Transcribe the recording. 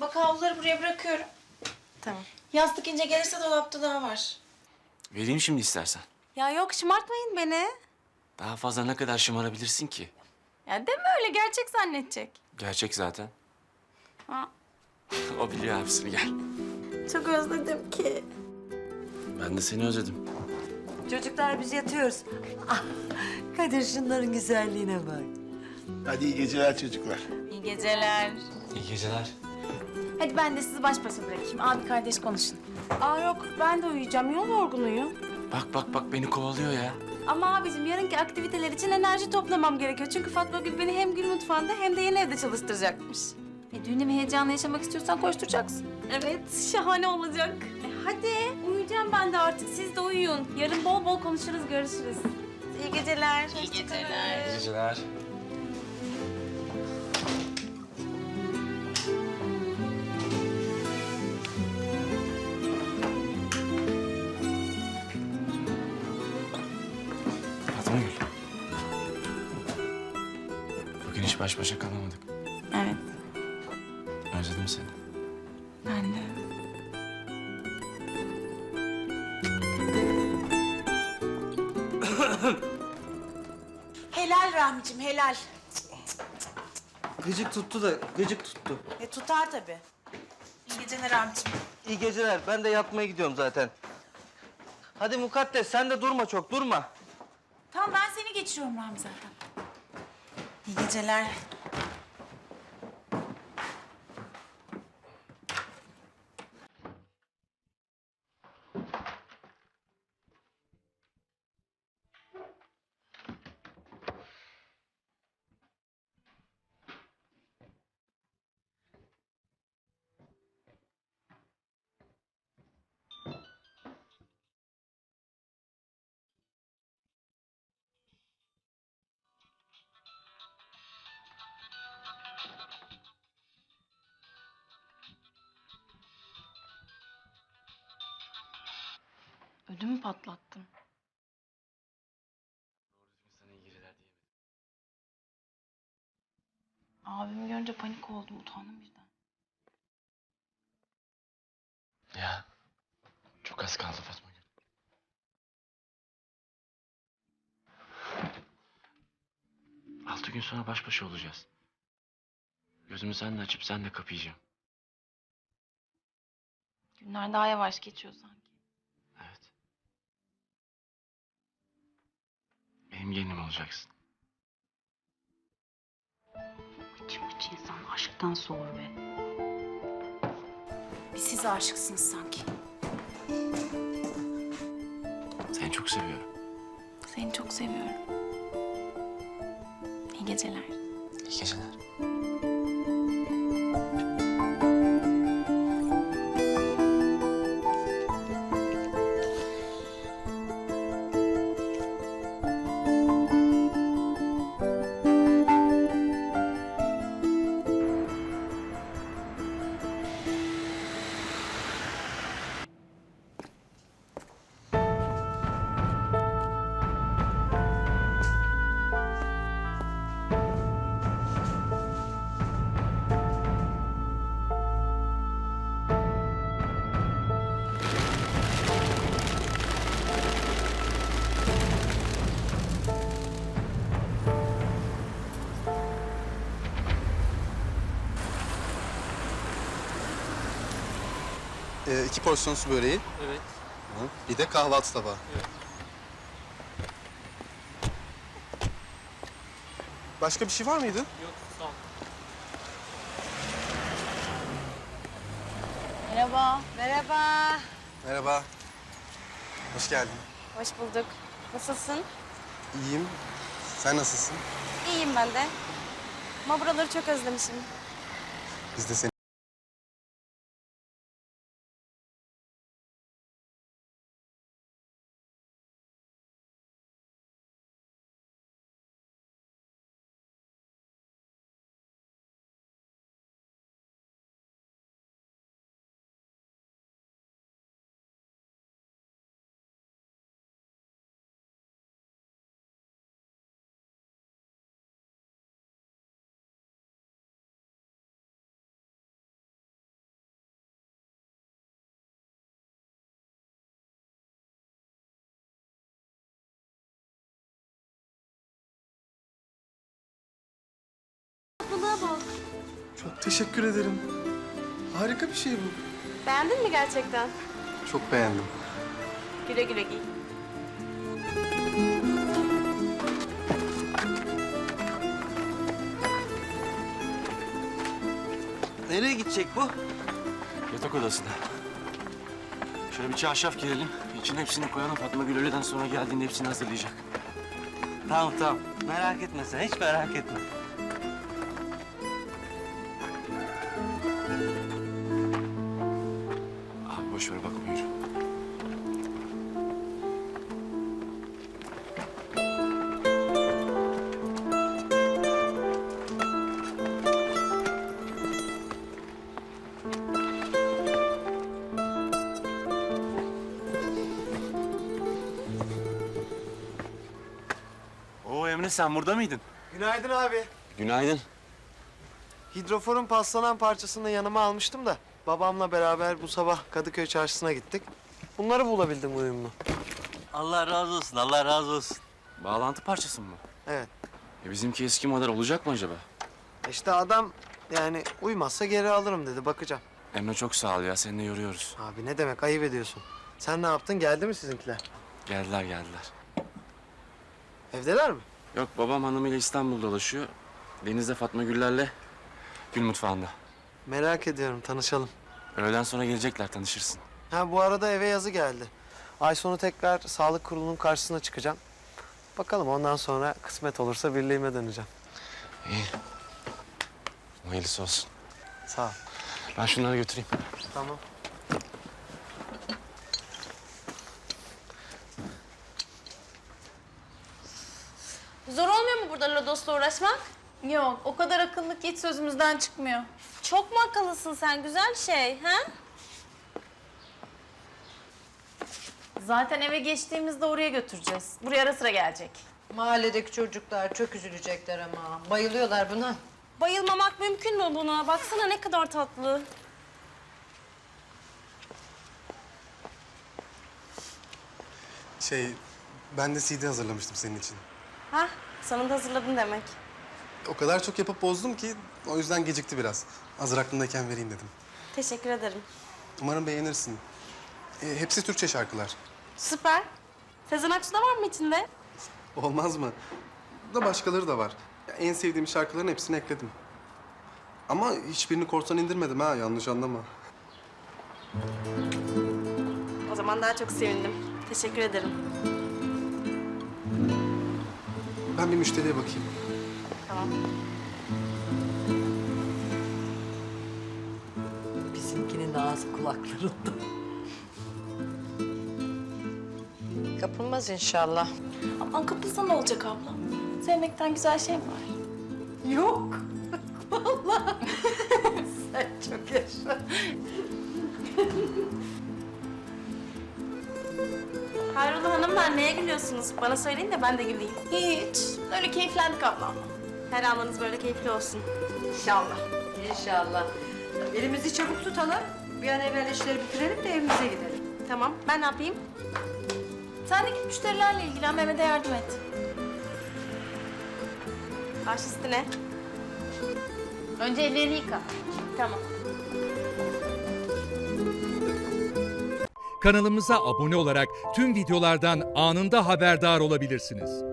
Bak havluları buraya bırakıyorum. Tamam. Yastık ince gelirse dolapta daha var. Vereyim şimdi istersen. Ya yok şımartmayın beni. Daha fazla ne kadar şımarabilirsin ki? Ya deme öyle gerçek zannedecek. Gerçek zaten. Ha. o biliyor abisini gel. Çok özledim ki. Ben de seni özledim. Çocuklar biz yatıyoruz. Ah, Kadir şunların güzelliğine bak. Hadi iyi geceler çocuklar. İyi geceler. İyi geceler. Hadi ben de sizi baş başa bırakayım. Abi kardeş konuşun. Aa yok ben de uyuyacağım. Yol yorgunuyum. Bak bak bak beni kovalıyor ya. Ama abicim yarınki aktiviteler için enerji toplamam gerekiyor. Çünkü Fatma Gül beni hem Gül Mutfağı'nda hem de yeni evde çalıştıracakmış. E düğünü ve heyecanla yaşamak istiyorsan koşturacaksın. Evet, şahane olacak. E, hadi uyuyacağım ben de artık. Siz de uyuyun. Yarın bol bol konuşuruz, görüşürüz. İyi geceler. İyi geceler. İyi geceler. Bugün hiç baş başa kalamadık. Evet, Özledim seni. ben de. Helal Rahmicim helal. Gıcık tuttu da gıcık tuttu. E tutar tabii. İyi geceler Rahmicim. İyi geceler. Ben de yatmaya gidiyorum zaten. Hadi mukaddes sen de durma çok durma. Tamam ben seni geçiriyorum Rahmi zaten. İyi geceler. Ödümü patlattın. Abimi görünce panik oldum, utandım birden. Ya. Çok az kaldı Fatma Gül. Altı gün sonra baş başa olacağız. Gözümü sen de açıp sen de kapayacağım. Günler daha yavaş geçiyor sanki. Benim gelinim olacaksın. İçim içi insan aşktan soğur be. Bir siz aşıksınız sanki. Seni çok seviyorum. Seni çok seviyorum. İyi geceler. İyi geceler. Ee, iki porsiyon su böreği. Evet. Hı. Bir de kahvaltı tabağı. Başka bir şey var mıydı? Merhaba. Merhaba. Merhaba. Hoş geldin. Hoş bulduk. Nasılsın? İyiyim. Sen nasılsın? İyiyim ben de. Ama buraları çok özlemişim. Biz de seni Çok teşekkür ederim. Harika bir şey bu. Beğendin mi gerçekten? Çok beğendim. Güle güle giy. Nereye gidecek bu? Yatak odasına. Şöyle bir çarşaf girelim. İçine hepsini koyalım. Fatma Gül öğleden sonra geldiğinde hepsini hazırlayacak. Tamam tamam. Merak etme sen hiç merak etme. Boş ver yürü. Oo Emre sen burada mıydın? Günaydın abi. Günaydın. Hidroforun paslanan parçasını yanıma almıştım da babamla beraber bu sabah Kadıköy çarşısına gittik. Bunları bulabildim uyumlu. Allah razı olsun Allah razı olsun. Bağlantı parçası mı? Evet. E bizimki eski model olacak mı acaba? İşte adam yani uymazsa geri alırım dedi bakacağım. Emre çok sağ ol ya seni de yoruyoruz. Abi ne demek ayıp ediyorsun. Sen ne yaptın geldi mi sizinkiler? Geldiler geldiler. Evdeler mi? Yok babam hanımıyla İstanbul'da dolaşıyor. Deniz'de Fatma Güller'le Gül mutfağında. Merak ediyorum tanışalım. Öğleden sonra gelecekler tanışırsın. Ha bu arada eve yazı geldi. Ay sonu tekrar sağlık kurulunun karşısına çıkacağım. Bakalım ondan sonra kısmet olursa birliğime döneceğim. İyi. Hayırlısı olsun. Sağ ol. Ben şunları götüreyim. Tamam. Zor olmuyor mu burada Lodos'la uğraşmak? Yok o kadar akıllık hiç sözümüzden çıkmıyor. Çok mu akıllısın sen? Güzel şey, ha? Zaten eve geçtiğimizde oraya götüreceğiz. Buraya ara sıra gelecek. Mahalledeki çocuklar çok üzülecekler ama. Bayılıyorlar buna. Bayılmamak mümkün mü buna? Baksana ne kadar tatlı. Şey ben de CD hazırlamıştım senin için. Hah, sonunda hazırladın demek. O kadar çok yapıp bozdum ki o yüzden gecikti biraz. Hazır aklındayken vereyim dedim. Teşekkür ederim. Umarım beğenirsin. E, hepsi Türkçe şarkılar. Süper. Sezen Aksu da var mı içinde? Olmaz mı? Da başkaları da var. Ya, en sevdiğim şarkıların hepsini ekledim. Ama hiçbirini korsan indirmedim ha yanlış anlama. O zaman daha çok sevindim. Teşekkür ederim. Ben bir müşteriye bakayım. Tamam. Bizimkinin ağzı kulaklarında. Kapılmaz inşallah. Aman kapılsa ne olacak abla? Sevmekten güzel şey mi var? Yok. Vallahi. Sen çok yaşa. Hayrola hanımlar neye gülüyorsunuz? Bana söyleyin de ben de güleyim. Hiç. Öyle keyiflendik abla. Her anınız böyle keyifli olsun. İnşallah. İnşallah. Elimizi çabuk tutalım. Bir an evvel işleri bitirelim de evimize gidelim. Tamam, ben ne yapayım? Sen de git müşterilerle ilgilen Mehmet'e yardım et. Baş üstüne. Önce ellerini yıka. Tamam. Kanalımıza abone olarak tüm videolardan anında haberdar olabilirsiniz.